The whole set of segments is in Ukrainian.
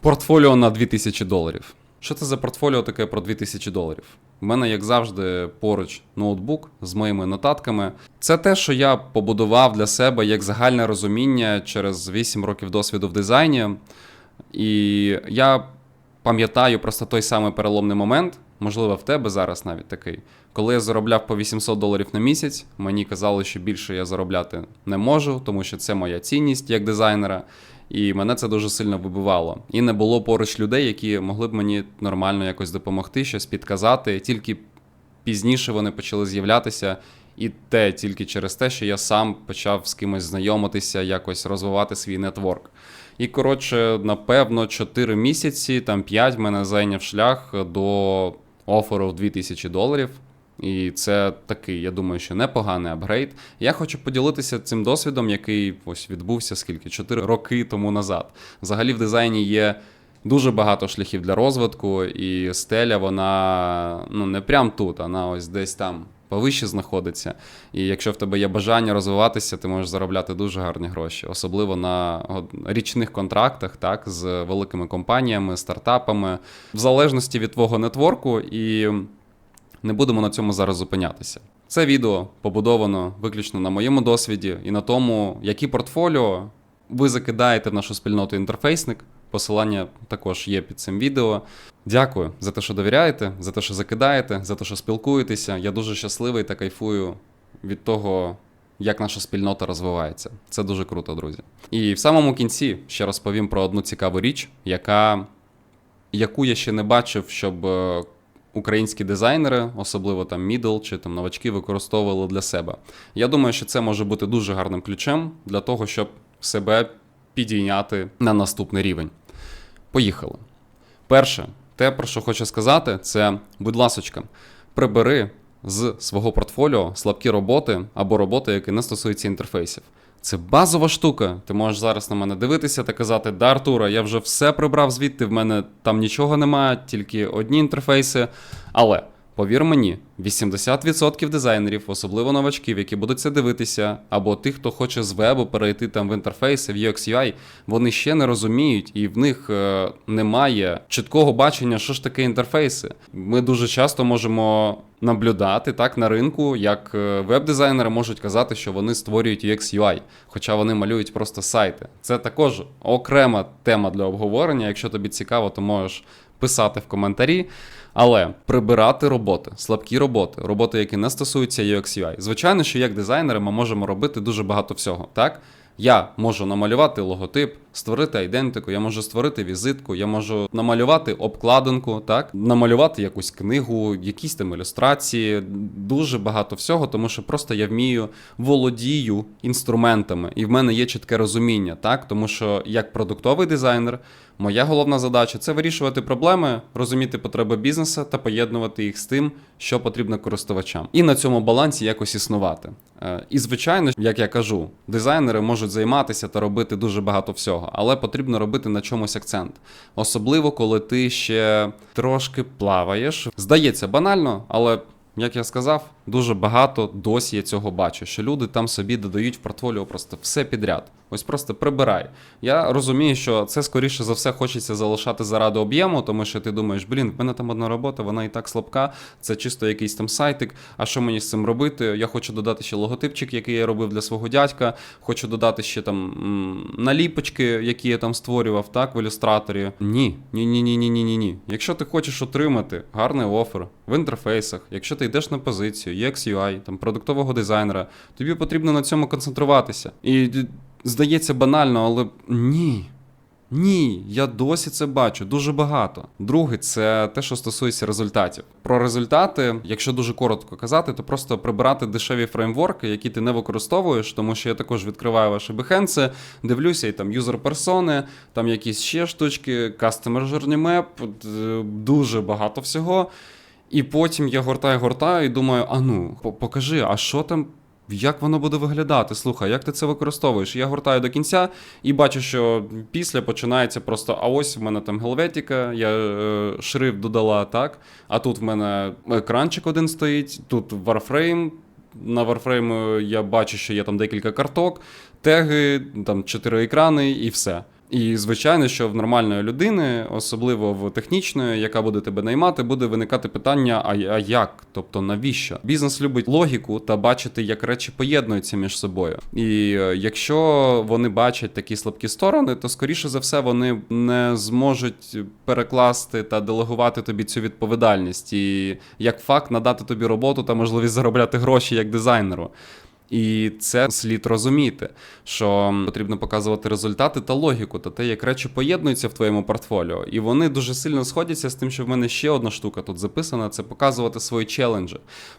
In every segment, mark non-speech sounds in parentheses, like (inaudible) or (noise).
Портфоліо на 2000 доларів. Що це за портфоліо таке про 2000 доларів? У мене, як завжди, поруч ноутбук з моїми нотатками. Це те, що я побудував для себе як загальне розуміння через 8 років досвіду в дизайні. І я пам'ятаю просто той самий переломний момент, можливо, в тебе зараз навіть такий. Коли я заробляв по 800 доларів на місяць, мені казали, що більше я заробляти не можу, тому що це моя цінність як дизайнера. І мене це дуже сильно вибивало. І не було поруч людей, які могли б мені нормально якось допомогти, щось підказати. Тільки пізніше вони почали з'являтися, і те тільки через те, що я сам почав з кимось знайомитися, якось розвивати свій нетворк. І коротше, напевно, 4 місяці, там 5 мене зайняв шлях до оферу в 2000 доларів. І це такий, я думаю, що непоганий апгрейд. Я хочу поділитися цим досвідом, який ось відбувся скільки 4 роки тому назад. Взагалі в дизайні є дуже багато шляхів для розвитку, і стеля, вона ну не прям тут, вона ось десь там повище знаходиться. І якщо в тебе є бажання розвиватися, ти можеш заробляти дуже гарні гроші, особливо на річних контрактах, так, з великими компаніями, стартапами, в залежності від твого нетворку, і не будемо на цьому зараз зупинятися. Це відео побудовано виключно на моєму досвіді і на тому, які портфоліо ви закидаєте в нашу спільноту інтерфейсник. Посилання також є під цим відео. Дякую за те, що довіряєте, за те, що закидаєте, за те, що спілкуєтеся. Я дуже щасливий та кайфую від того, як наша спільнота розвивається. Це дуже круто, друзі. І в самому кінці ще розповім про одну цікаву річ, яка, яку я ще не бачив, щоб е, українські дизайнери, особливо там мідл чи там новачки, використовували для себе. Я думаю, що це може бути дуже гарним ключем для того, щоб себе підійняти на наступний рівень. Поїхали. Перше, те, про що хочу сказати, це, будь ласочка, прибери з свого портфоліо слабкі роботи або роботи, які не стосуються інтерфейсів. Це базова штука. Ти можеш зараз на мене дивитися та казати: Да, Артура, я вже все прибрав звідти, в мене там нічого немає, тільки одні інтерфейси. Але повір мені, 80% дизайнерів, особливо новачків, які будуть це дивитися, або тих, хто хоче з вебу перейти там в інтерфейси, в UX UI, вони ще не розуміють, і в них е, немає чіткого бачення, що ж таке інтерфейси. Ми дуже часто можемо наблюдати так на ринку, як е, веб-дизайнери можуть казати, що вони створюють UX UI, хоча вони малюють просто сайти. Це також окрема тема для обговорення. Якщо тобі цікаво, то можеш писати в коментарі. Але прибирати роботи, слабкі роботи, роботи, які не стосуються UX UI. Звичайно, що як дизайнери ми можемо робити дуже багато всього. Так? Я можу намалювати логотип, створити айдентику, я можу створити візитку, я можу намалювати обкладинку, так, намалювати якусь книгу, якісь там ілюстрації, дуже багато всього, тому що просто я вмію володію інструментами, і в мене є чітке розуміння, так, тому що як продуктовий дизайнер. Моя головна задача це вирішувати проблеми, розуміти потреби бізнесу та поєднувати їх з тим, що потрібно користувачам, і на цьому балансі якось існувати. Е, І звичайно, як я кажу, дизайнери можуть займатися та робити дуже багато всього, але потрібно робити на чомусь акцент, особливо коли ти ще трошки плаваєш. Здається банально, але. Як я сказав, дуже багато досі я цього бачу, що люди там собі додають в портфоліо просто все підряд. Ось просто прибирай. Я розумію, що це скоріше за все хочеться залишати заради об'єму, тому що ти думаєш, блін, в мене там одна робота, вона і так слабка, це чисто якийсь там сайтик. А що мені з цим робити? Я хочу додати ще логотипчик, який я робив для свого дядька. Хочу додати ще там наліпочки, які я там створював, так, в ілюстраторі. Ні, ні, ні, ні, ні, ні, ні. Якщо ти хочеш отримати гарний офер в інтерфейсах, якщо ти йдеш на позицію UX UI, там продуктового дизайнера, тобі потрібно на цьому концентруватися. І здається банально, але ні. Ні, я досі це бачу дуже багато. Друге, це те, що стосується результатів. Про результати, якщо дуже коротко казати, то просто прибирати дешеві фреймворки, які ти не використовуєш, тому що я також відкриваю ваші бехенси, дивлюся, і там юзер персони, там якісь ще штучки, Customer Journey Map, дуже багато всього. І потім я гортаю, гортаю і думаю: а ну, покажи, а що там як воно буде виглядати? Слухай, як ти це використовуєш? Я гортаю до кінця і бачу, що після починається просто: а ось в мене там гелветіка, я е, шрифт додала так. А тут в мене екранчик один стоїть, тут Warframe. На Warframe я бачу, що є там декілька карток, теги, там чотири екрани і все. І звичайно, що в нормальної людини, особливо в технічної, яка буде тебе наймати, буде виникати питання: а, а як? Тобто навіщо? Бізнес любить логіку та бачити, як речі поєднуються між собою. І е, якщо вони бачать такі слабкі сторони, то скоріше за все вони не зможуть перекласти та делегувати тобі цю відповідальність і як факт надати тобі роботу та можливість заробляти гроші як дизайнеру. І це слід розуміти, що потрібно показувати результати та логіку, та те, як речі поєднуються в твоєму портфоліо. І вони дуже сильно сходяться з тим, що в мене ще одна штука тут записана: це показувати свої челенджі,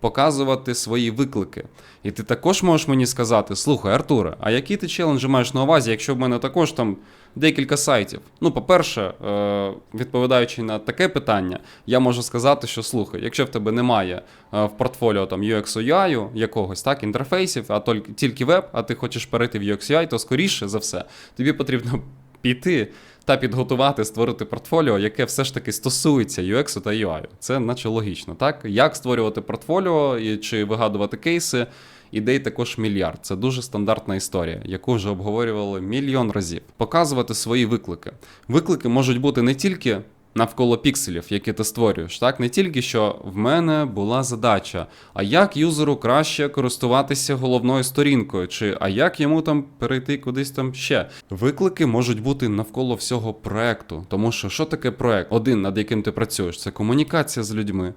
показувати свої виклики. І ти також можеш мені сказати: слухай, Артуре, а які ти челенджі маєш на увазі, якщо в мене також там декілька сайтів? Ну, по-перше, е, відповідаючи на таке питання, я можу сказати, що слухай, якщо в тебе немає е, в портфоліо там UX UI якогось так, інтерфейсів, а тільки- веб, а ти хочеш перейти в UX UI, то скоріше за все тобі потрібно піти та підготувати, створити портфоліо, яке все ж таки стосується UX та UI. Це наче логічно, так? Як створювати портфоліо чи вигадувати кейси? Ідей також мільярд. Це дуже стандартна історія, яку вже обговорювали мільйон разів. Показувати свої виклики. Виклики можуть бути не тільки навколо пікселів, які ти створюєш, так не тільки що в мене була задача, а як юзеру краще користуватися головною сторінкою, чи а як йому там перейти кудись там ще. Виклики можуть бути навколо всього проекту, тому що що таке проект? Один, над яким ти працюєш, це комунікація з людьми.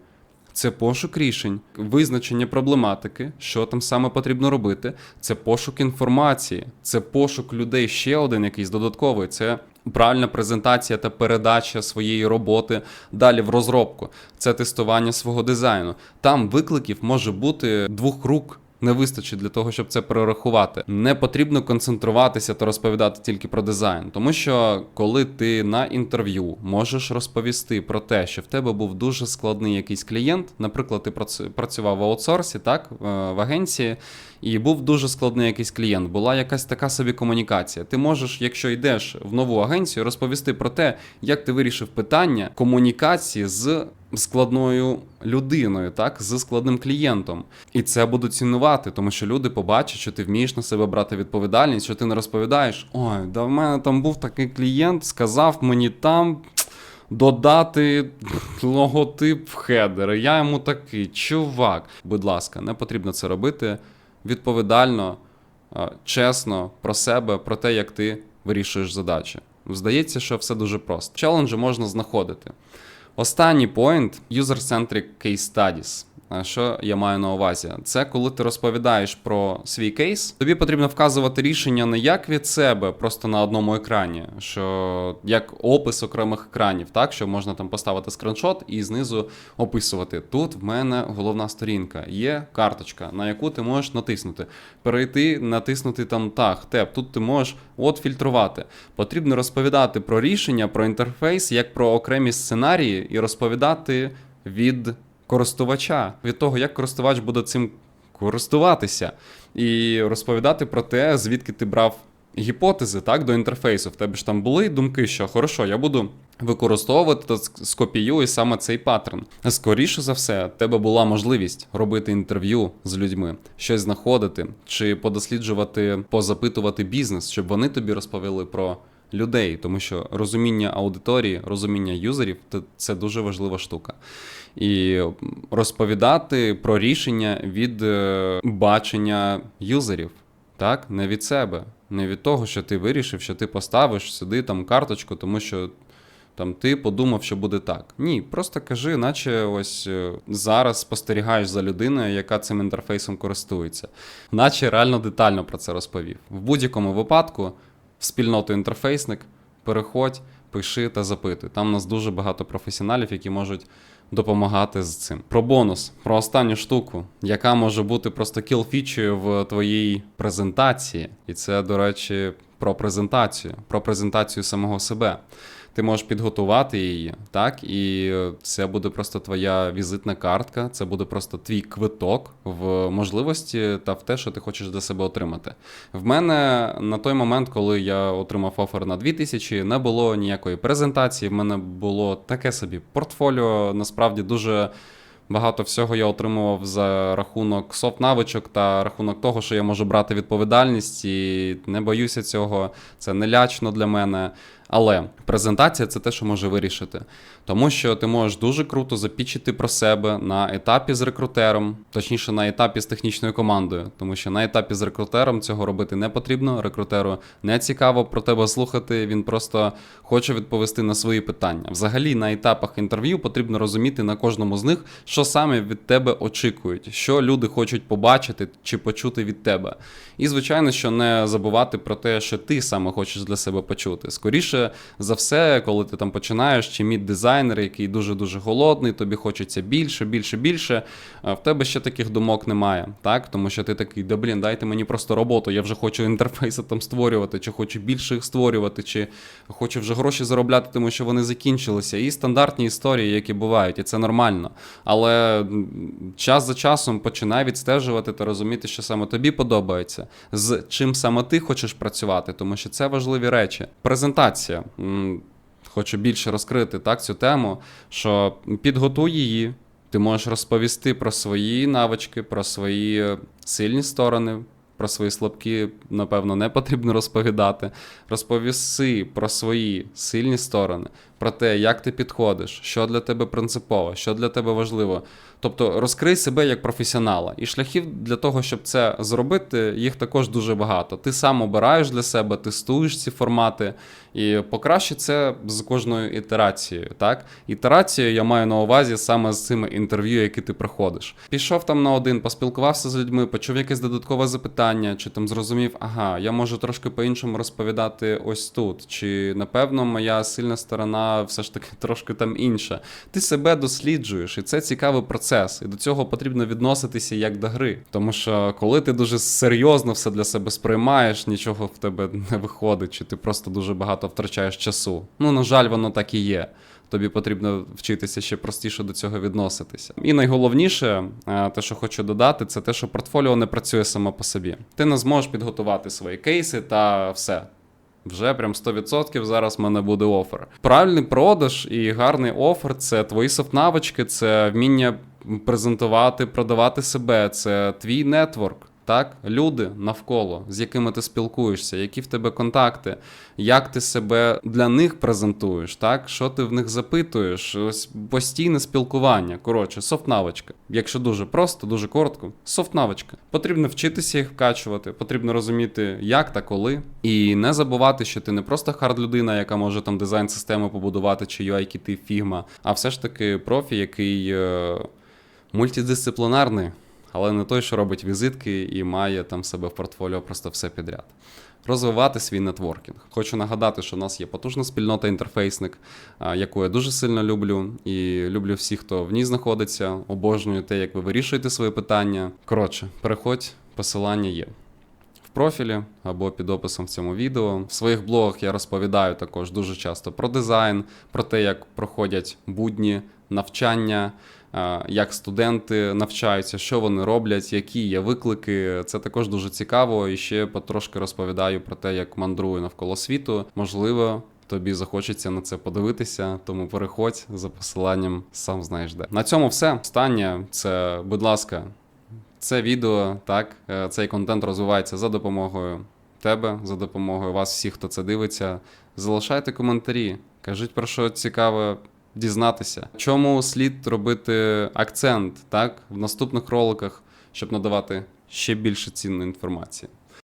Це пошук рішень, визначення проблематики, що там саме потрібно робити. Це пошук інформації, це пошук людей. Ще один якийсь додатковий. Це правильна презентація та передача своєї роботи далі в розробку. Це тестування свого дизайну. Там викликів може бути двох рук. Не вистачить для того, щоб це перерахувати. Не потрібно концентруватися та розповідати тільки про дизайн, тому що коли ти на інтерв'ю можеш розповісти про те, що в тебе був дуже складний якийсь клієнт, наприклад, ти працював в аутсорсі, так е, в агенції, і був дуже складний якийсь клієнт, була якась така собі комунікація. Ти можеш, якщо йдеш в нову агенцію, розповісти про те, як ти вирішив питання комунікації з складною людиною, так, з складним клієнтом. І це будуть цінувати, тому що люди побачать, що ти вмієш на себе брати відповідальність, що ти не розповідаєш: ой, да в мене там був такий клієнт, сказав мені там. Додати логотип в хедер. Я йому такий, чувак. Будь ласка, не потрібно це робити відповідально, чесно про себе, про те, як ти вирішуєш задачі. Здається, що все дуже просто. Челенджі можна знаходити. Останній поінт user-centric case studies. А Що я маю на увазі? Це коли ти розповідаєш про свій кейс, тобі потрібно вказувати рішення не як від себе, просто на одному екрані, що як опис окремих екранів, так що можна там поставити скриншот і знизу описувати. Тут в мене головна сторінка, є карточка, на яку ти можеш натиснути. Перейти, натиснути там так, теп. Тут ти можеш от фільтрувати. Потрібно розповідати про рішення, про інтерфейс, як про окремі сценарії, і розповідати від користувача, від того, як користувач буде цим користуватися, і розповідати про те, звідки ти брав гіпотези так, до інтерфейсу. В тебе ж там були думки, що хорошо, я буду використовувати та ск- скопіюю саме цей паттерн. Скоріше за все, в тебе була можливість робити інтерв'ю з людьми, щось знаходити, чи подосліджувати, позапитувати бізнес, щоб вони тобі розповіли про. Людей, тому що розуміння аудиторії, розуміння юзерів це- дуже важлива штука. І розповідати про рішення від е, бачення юзерів, так? Не від себе, не від того, що ти вирішив, що ти поставиш сюди там карточку, тому що там ти подумав, що буде так. Ні, просто кажи, наче ось е, зараз спостерігаєш за людиною, яка цим інтерфейсом користується, наче реально детально про це розповів. В будь-якому випадку спільноту інтерфейсник переходь, пиши та запитуй. Там у нас дуже багато професіоналів, які можуть допомагати з цим. Про бонус, про останню штуку, яка може бути просто кіл-фічею в твоїй презентації. І це, до речі, про презентацію, про презентацію самого себе. Ти можеш підготувати її, так? І це буде просто твоя візитна картка, це буде просто твій квиток в можливості та в те, що ти хочеш для себе отримати. В мене на той момент, коли я отримав офер на 2000, не було ніякої презентації. В мене було таке собі портфоліо, насправді дуже Багато всього я отримував за рахунок софт-навичок та рахунок того, що я можу брати відповідальність і не боюся цього. Це не лячно для мене. Але презентація це те, що може вирішити. Тому що ти можеш дуже круто запічити про себе на етапі з рекрутером, точніше на етапі з технічною командою. Тому що на етапі з рекрутером цього робити не потрібно. Рекрутеру не цікаво про тебе слухати. Він просто хоче відповісти на свої питання. Взагалі, на етапах інтерв'ю потрібно розуміти на кожному з них, що саме від тебе очікують, що люди хочуть побачити чи почути від тебе. І звичайно, що не забувати про те, що ти саме хочеш для себе почути. Скоріше за все, коли ти там починаєш, чи мід дизайнер, який дуже дуже голодний, тобі хочеться більше, більше, більше. В тебе ще таких думок немає, так? Тому що ти такий, да блін, дайте мені просто роботу. Я вже хочу (laughs) інтерфейси там створювати, чи хочу більше їх створювати, чи хочу вже гроші заробляти, тому що вони закінчилися. І стандартні історії, які бувають, і це нормально. Але час за часом починай відстежувати та розуміти, що саме тобі подобається, з чим саме ти хочеш працювати, тому що це важливі речі. Презентація. М, Хочу більше розкрити так цю тему, що підготуй її. Ти можеш розповісти про свої навички, про свої сильні сторони, про свої слабкі, напевно, не потрібно розповідати. Розповіси про свої сильні сторони, про те, як ти підходиш, що для тебе принципово, що для тебе важливо. Тобто розкрий себе як професіонала. І шляхів для того, щоб це зробити, їх також дуже багато. Ти сам обираєш для себе, тестуєш ці формати, і покращи це з кожною ітерацією. Так? Ітерацію я маю на увазі саме з цими інтерв'ю, які ти проходиш. Пішов там на один, поспілкувався з людьми, почув якесь додаткове запитання, чи там зрозумів, ага, я можу трошки по-іншому розповідати ось тут. Чи напевно моя сильна сторона все ж таки (laughs) трошки там інша. Ти себе досліджуєш, і це цікавий процес. І до цього потрібно відноситися як до гри. Тому що коли ти дуже серйозно все для себе сприймаєш, нічого в тебе не виходить, чи ти просто дуже багато втрачаєш часу. Ну, на жаль, воно так і є. Тобі потрібно вчитися ще простіше до цього відноситися. І найголовніше, е, те, що хочу додати, це те, що портфоліо не працює само по собі. Ти не зможеш підготувати свої кейси та все. Вже прям 100% зараз в мене буде офер. Правильний продаж і гарний офер це твої софт-навички, це вміння презентувати, продавати себе, це твій нетворк. Так, люди навколо, з якими ти спілкуєшся, які в тебе контакти, як ти себе для них презентуєш, так, що ти в них запитуєш, ось постійне спілкування. Коротше, софт-навичка. Якщо дуже просто, дуже коротко, софт-навичка. Потрібно вчитися їх вкачувати, потрібно розуміти, як та коли. І не забувати, що ти не просто хард людина, яка може там дизайн-систему побудувати, чи UI кіти фігма, а все ж таки профі, який е, мультидисциплінарний але не той, що робить візитки і має там себе в портфоліо просто все підряд. Розвивати свій нетворкінг. Хочу нагадати, що у нас є потужна спільнота інтерфейсник, яку я дуже сильно люблю, і люблю всіх, хто в ній знаходиться. Обожнюю те, як ви вирішуєте свої питання. Коротше, переходь, посилання є. В профілі або під описом в цьому відео. В своїх блогах я розповідаю також дуже часто про дизайн, про те, як проходять будні навчання, як студенти навчаються, що вони роблять, які є виклики. Це також дуже цікаво. І ще потрошки розповідаю про те, як мандрую навколо світу. Можливо. Тобі захочеться на це подивитися, тому переходь за посиланням, сам знаєш де. На цьому все. Останнє це, будь ласка, це відео, так, е, цей контент розвивається за допомогою тебе, за допомогою вас, всіх, хто це дивиться. Залишайте коментарі, кажіть про що цікаве дізнатися. Чому слід робити акцент так, в наступних роликах, щоб надавати ще більше цінної інформації.